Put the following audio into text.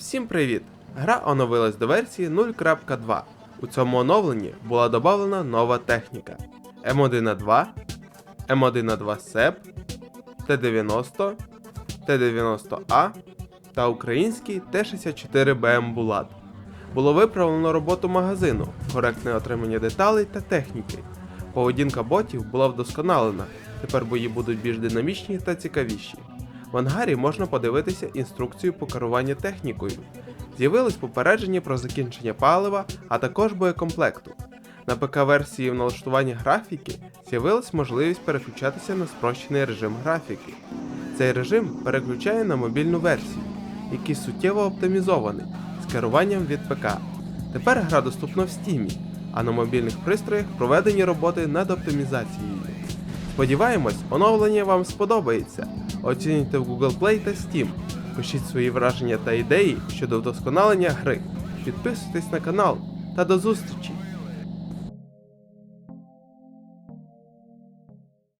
Всім привіт! Гра оновилась до версії 0.2. У цьому оновленні була додана нова техніка М1А2, М1А2 SEP, Т-90, Т-90А та український Т-64БМ Булат. Було виправлено роботу магазину, коректне отримання деталей та техніки. Поведінка ботів була вдосконалена, тепер бої будуть більш динамічні та цікавіші. В ангарі можна подивитися інструкцію по керуванню технікою. З'явились попередження про закінчення палива, а також боєкомплекту. На ПК-версії в налаштуванні графіки з'явилась можливість переключатися на спрощений режим графіки. Цей режим переключає на мобільну версію, який суттєво оптимізований з керуванням від ПК. Тепер гра доступна в стімі, а на мобільних пристроях проведені роботи над оптимізацією. Сподіваємось, оновлення вам сподобається. Оцінюйте в Google Play та Steam. Пишіть свої враження та ідеї щодо вдосконалення гри. Підписуйтесь на канал та до зустрічі!